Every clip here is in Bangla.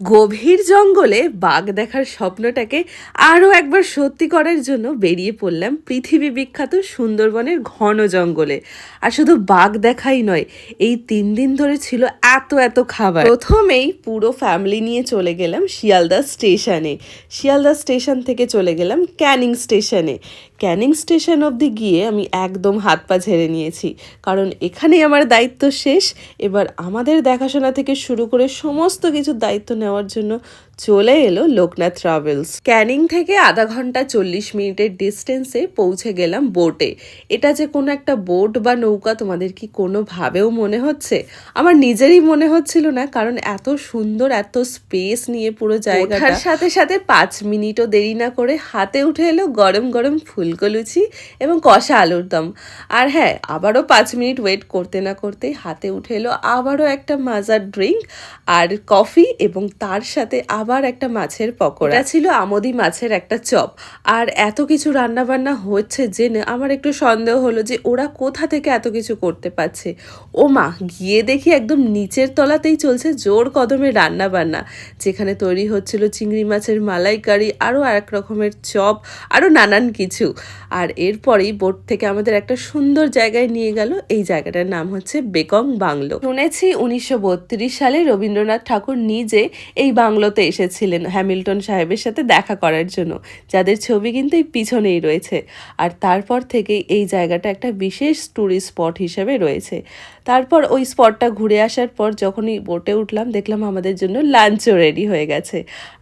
গভীর জঙ্গলে বাঘ দেখার স্বপ্নটাকে আরও একবার সত্যি করার জন্য বেরিয়ে পড়লাম পৃথিবী বিখ্যাত সুন্দরবনের ঘন জঙ্গলে। আর শুধু বাঘ দেখাই নয়, এই তিন দিন ধরে ছিল এত এত খাবার। প্রথমেই পুরো ফ্যামিলি নিয়ে চলে গেলাম শিয়ালদা স্টেশনে। শিয়ালদা স্টেশন থেকে চলে গেলাম ক্যানিং স্টেশনে। ক্যানিং স্টেশন অবধি গিয়ে আমি একদম হাত পা ঝেড়ে নিয়েছি। কারণ এখানেই আমার দায়িত্ব শেষ। এবার আমাদের দেখাশোনা থেকে শুরু করে সমস্ত কিছু দায়িত্ব নেওয়ার জন্য চলে এলো লোকনাথ ট্রাভেলস। ক্যানিং থেকে আধা ঘণ্টা চল্লিশ মিনিটের ডিস্টেন্সে পৌঁছে গেলাম বোটে। এটা যে কোনো একটা বোট বা নৌকা তোমাদের কি কোনোভাবেও মনে হচ্ছে? আমার নিজেরই মনে হচ্ছিল না, কারণ এত সুন্দর, এত স্পেস নিয়ে পুরো জায়গাটার সাথে সাথে পাঁচ মিনিটও দেরি না করে হাতে উঠে এলো গরম গরম ফুলকো লুচি এবং কষা আলুর দম। আর হ্যাঁ আবারও পাঁচ মিনিট ওয়েট করতে না করতেই হাতে উঠে এলো আবারও একটা মাজার ড্রিঙ্ক আর কফি এবং তার সাথে আবার একটা মাছের পকোড়া। এটা ছিল আমদি মাছের একটা চপ। আর এত কিছু রান্না বান্না হচ্ছে জেনে আমার একটু সন্দেহ হলো যে ওরা কোথা থেকে এত কিছু করতে পারছে। ও মা, গিয়ে দেখি একদম নিচের তলাতেই চলছে জোর কদমে রান্না বান্না যেখানে তৈরি হচ্ছিল চিংড়ি মাছের মালাইকারি, আরও আর এক রকমের চপ, আরও নানান কিছু। আর এরপরেই বোট থেকে আমাদের একটা সুন্দর জায়গায় নিয়ে গেল। এই জায়গাটার নাম হচ্ছে বেকং বাংলো। শুনেছি উনিশশো বত্রিশ সালে রবীন্দ্রনাথ ঠাকুর নিজে এই বাংলোতে এসেছিলেন হ্যামিল্টন সাহেবের সাথে দেখা করার জন্য, যাদের ছবি কিন্তু এই পিছনেই রয়েছে। আর তারপর থেকে এই জায়গাটা একটা বিশেষ ট্যুরিস্ট স্পট হিসেবে রয়েছে। তারপর ওই স্পটটা ঘুরে আসার পর যখনই বোটে উঠলাম, দেখলাম আমাদের জন্য লাঞ্চও রেডি হয়ে গেছে।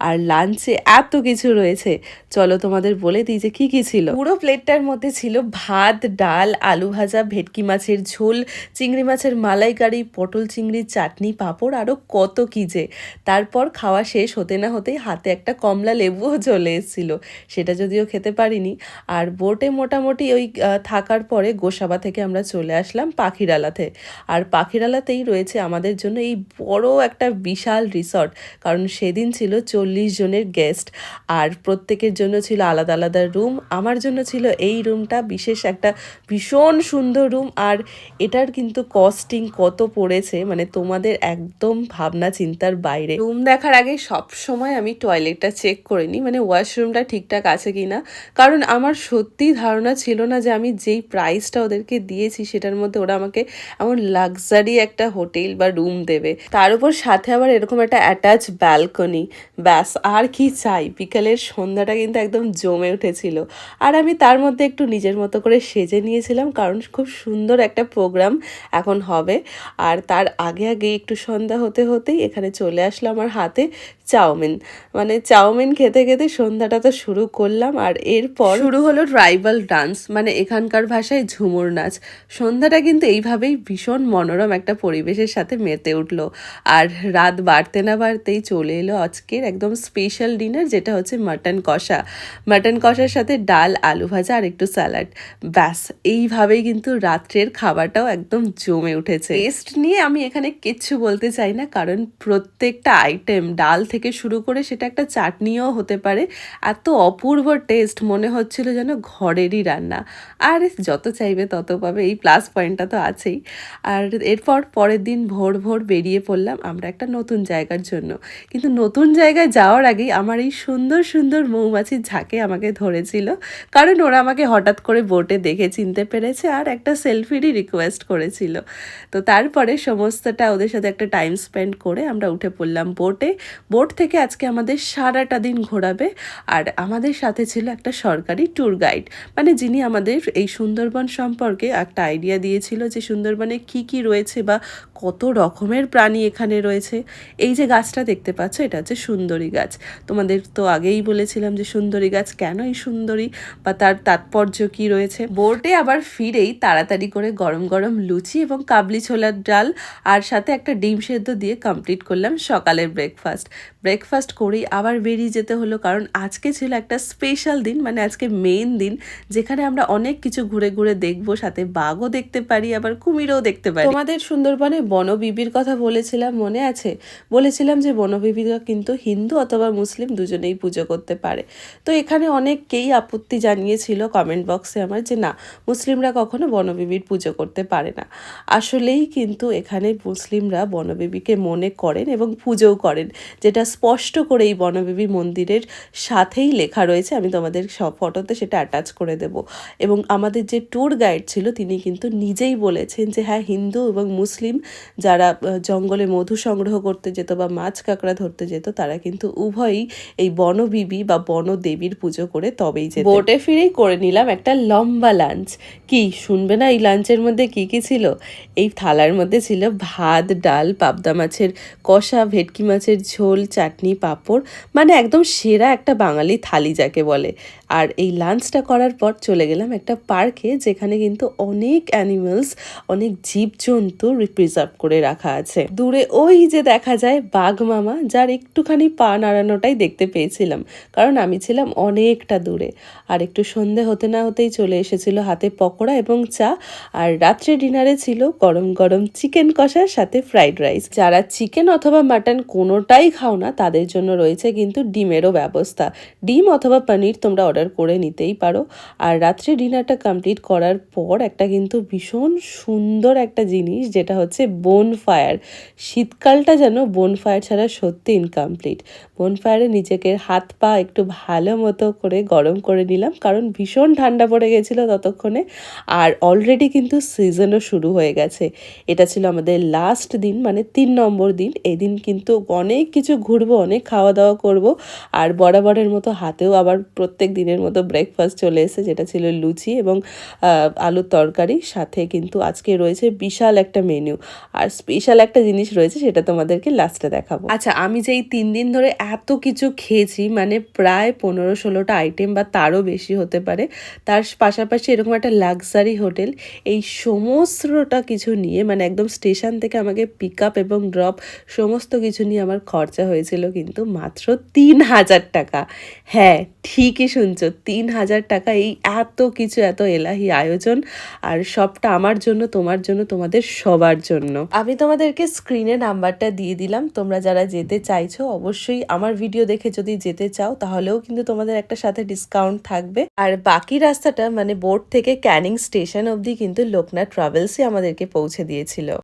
আর লাঞ্চে এত কিছু রয়েছে। চলো তোমাদের বলে দিই যে কী কী ছিল। পুরো প্লেটটার মধ্যে ছিল ভাত, ডাল, আলু ভাজা, ভেটকি মাছের ঝোল, চিংড়ি মাছের মালাইকারি, পটল চিংড়ির চাটনি, পাঁপড় আরও কত কী যে। তারপর খাওয়া শেষ হতে না হতেই হাতে একটা কমলা লেবুও চলে এসেছিল। সেটা যদিও খেতে পারিনি। আর বোটে মোটামুটি ওই থাকার পরে গোসাবা থেকে আমরা চলে আসলাম পাখিরালাতে। আর পাখিরালাতেই রয়েছে আমাদের জন্য এই বড় একটা বিশাল রিসর্ট। কারণ সেদিন ছিল চল্লিশ জনের গেস্ট। আর প্রত্যেকের জন্য ছিল আলাদা আলাদা রুম। আমার জন্য ছিল এই রুমটা বিশেষ একটা ভীষণ সুন্দর রুম। আর এটার কিন্তু কস্টিং কত পড়েছে মানে তোমাদের একদম ভাবনা চিন্তার বাইরে। রুম দেখার আগে সব সময় আমি টয়লেটটা চেক করে নিই মানে ওয়াশরুমটা ঠিকঠাক আছে কি না কারণ আমার সত্যি ধারণা ছিল না যে আমি যেই প্রাইসটা ওদেরকে দিয়েছি, সেটার মধ্যে ওরা আমাকে এমন লাক্সারি একটা হোটেল বা রুম দেবে। তার উপর সাথে আবার এরকম একটা অ্যাটাচ ব্যালকনি ব্যাস, আর কি চাই? বিকালের সন্ধ্যাটা কিন্তু একদম জমে উঠেছিল। আর আমি তার মধ্যে একটু নিজের মতো করে সেজে নিয়েছিলাম, কারণ খুব সুন্দর একটা প্রোগ্রাম এখন হবে। আর তার আগে আগে একটু সন্ধ্যা হতে হতেই এখানে চলে আসলো আমার হাতে। চাউমিন। মানে চাউমিন খেতে খেতে সন্ধ্যাটা তো শুরু করলাম আর এরপর শুরু হলো ট্রাইবাল ডান্স মানে এখানকার ভাষায় ঝুমুর নাচ। সন্ধ্যাটা কিন্তু এইভাবেই ভীষণ মনোরম একটা পরিবেশের সাথে মেতে উঠল। আর রাত বাড়তে না বাড়তেই চলে এলো আজকের একদম স্পেশাল ডিনার যেটা হচ্ছে মাটন কষা। মাটন কষার সাথে ডাল, আলু ভাজা আর একটু স্যালাড ব্যাস, এইভাবেই কিন্তু রাত্রের খাবারটাও একদম জমে উঠেছে। টেস্ট নিয়ে আমি এখানে কিচ্ছু বলতে চাই না, কারণ প্রত্যেকটা আইটেম ডাল থেকে শুরু করে সেটা একটা চাটনিও হতে পারে। এত অপূর্ব টেস্ট মনে হচ্ছিল যেন ঘরেরই রান্না। আর যত চাইবে তত পাবে, এই প্লাস পয়েন্টটা তো আছেই। আর এরপর পরের দিন ভোর ভোর বেরিয়ে পড়লাম আমরা একটা নতুন জায়গার জন্য। কিন্তু নতুন জায়গায় যাওয়ার আগেই আমার এই সুন্দর সুন্দর মৌমাছির ঝাঁকে আমাকে ধরেছিল। কারণ ওরা আমাকে হঠাৎ করে বোটে দেখে চিনতে পেরেছে আর একটা সেলফিরই রিকোয়েস্ট করেছিল। তো তারপরে সমস্তটা ওদের সাথে একটা টাইম স্পেন্ড করে আমরা উঠে পড়লাম বোটে বোট থেকে আজকে আমাদের সারাটা দিন ঘোরাবে। আর আমাদের সাথে ছিল একটা সরকারি ট্যুর গাইড মানে যিনি আমাদের এই সুন্দরবন সম্পর্কে একটা আইডিয়া দিয়েছিল যে সুন্দরবনে কি কি রয়েছে বা কত রকমের প্রাণী এখানে রয়েছে। এই যে গাছটা দেখতে পাচ্ছ, এটা হচ্ছে সুন্দরী গাছ। তোমাদের তো আগেই বলেছিলাম যে সুন্দরী গাছ কেন এই সুন্দরী বা তার তাৎপর্য কি রয়েছে। বোর্ডে আবার ফিরেই তাড়াতাড়ি করে গরম গরম লুচি এবং কাবলি ছোলার ডাল আর সাথে একটা ডিম সেদ্ধ দিয়ে কমপ্লিট করলাম সকালের ব্রেকফাস্ট ব্রেকফাস্ট করেই আবার বেরিয়ে যেতে হলো, কারণ আজকে ছিল একটা স্পেশাল দিন মানে আজকে মেইন দিন, যেখানে আমরা অনেক কিছু ঘুরে ঘুরে দেখব, সাথে বাঘও দেখতে পারি, আবার কুমিরও দেখতে পারি। তোমাদের সুন্দরবনে বনবিবির কথা বলেছিলাম, মনে আছে? বলেছিলাম যে বনবিবিরা কিন্তু হিন্দু অথবা মুসলিম দুজনেই পুজো করতে পারে। তো এখানে অনেককেই আপত্তি জানিয়েছিল কমেন্ট বক্সে আমার যে, না, মুসলিমরা কখনো বনবিবির পুজো করতে পারে না। আসলেই কিন্তু এখানে মুসলিমরা বনবিবিকে মনে করেন এবং পুজোও করেন, যেটা স্পষ্ট করে এই বনবিবি মন্দিরের সাথেই লেখা রয়েছে। আমি তোমাদের সব ফটোতে সেটা অ্যাটাচ করে দেব। এবং আমাদের যে ট্যুর গাইড ছিল, তিনি কিন্তু নিজেই বলেছেন যে হ্যাঁ হিন্দু এবং মুসলিম যারা জঙ্গলে মধু সংগ্রহ করতে যেত বা মাছ কাঁকড়া ধরতে যেত, তারা কিন্তু উভয়ই এই বনবিবি বা বনদেবীর পুজো করে তবেই যেত বোটে ফিরেই করে নিলাম একটা লম্বা লাঞ্চ কি, শুনবে না এই লাঞ্চের মধ্যে কি কি ছিল? এই থালার মধ্যে ছিল ভাত, ডাল, পাবদা মাছের কষা, ভেটকি মাছের ঝোল চাটনি পাঁপড় মানে একদম সেরা একটা বাঙালি থালি যাকে বলে। আর এই লাঞ্চটা করার পর চলে গেলাম একটা পার্কে যেখানে কিন্তু অনেক অ্যানিমালস অনেক জীবজন্তু রিপ্রিজার্ভ করে রাখা আছে। দূরে ওই যে দেখা যায় বাঘ মামা, যার একটুখানি পা নাড়ানোটাই দেখতে পেয়েছিলাম, কারণ আমি ছিলাম অনেকটা দূরে। আর একটু সন্ধে হতে না হতেই চলে এসেছিল হাতে পকোড়া এবং চা, আর রাত্রে ডিনারে ছিল গরম গরম চিকেন কষার সাথে ফ্রাইড রাইস যারা চিকেন অথবা মাটন কোনোটাই খাও না, তাদের জন্য রয়েছে কিন্তু ডিমেরও ব্যবস্থা। ডিম অথবা পনির তোমরা অর্ডার করে নিতেই পারো। আর রাত্রে ডিনারটা কমপ্লিট করার পর একটা কিন্তু ভীষণ সুন্দর একটা জিনিস, যেটা হচ্ছে বোন ফায়ার শীতকালটা যেন বোন ফায়ার ছাড়া সত্যি ইনকমপ্লিট বোন ফায়ারে নিজেকে হাত পা একটু ভালো মতো করে গরম করে নিলাম, কারণ ভীষণ ঠান্ডা পড়ে গেছিল ততক্ষণে। আর অলরেডি কিন্তু সিজনও শুরু হয়ে গেছে। এটা ছিল আমাদের লাস্ট দিন মানে তিন নম্বর দিন। এই দিন কিন্তু অনেক কিছু ঘুরবো, অনেক খাওয়া দাওয়া করব। আর বরাবরের মতো হাতেও আবার প্রত্যেক দিনের মতো ব্রেকফাস্ট চলে এসেছে, যেটা ছিল লুচি এবং আলুর তরকারি। সাথে কিন্তু আজকে রয়েছে বিশাল একটা মেনু আর স্পেশাল একটা জিনিস রয়েছে, সেটা তোমাদেরকে লাস্টে দেখাবো। আচ্ছা আমি যে এই তিন দিন ধরে এত কিছু খেয়েছি মানে প্রায় পনেরো ষোলোটা আইটেম বা তারও বেশি হতে পারে, তার পাশাপাশি এরকম একটা লাক্সারি হোটেল এই সমস্তটা কিছু নিয়ে মানে একদম স্টেশন থেকে আমাকে পিক আপ এবং ড্রপ সমস্ত কিছু নিয়ে আমার খরচা হয়েছিল কিন্তু মাত্র তিন হাজার টাকা। হ্যাঁ ঠিকই শুনছো তিন হাজার টাকা, এই এত কিছু, এত এলাহি আয়োজন আর সবটা আমার জন্য, তোমার জন্য, তোমাদের সবার জন্য। আমি তোমাদেরকে স্ক্রিনে নাম্বারটা দিয়ে দিলাম, তোমরা যারা যেতে চাইছো অবশ্যই আমার ভিডিও দেখে যদি যেতে চাও, তাহলেও কিন্তু তোমাদের একটা সাথে ডিসকাউন্ট থাকবে। আর বাকি রাস্তাটা মানে বোর্ড থেকে ক্যানিং স্টেশন অবধি কিন্তু লোকনাথ ট্রাভেলসই আমাদেরকে পৌঁছে দিয়েছিল।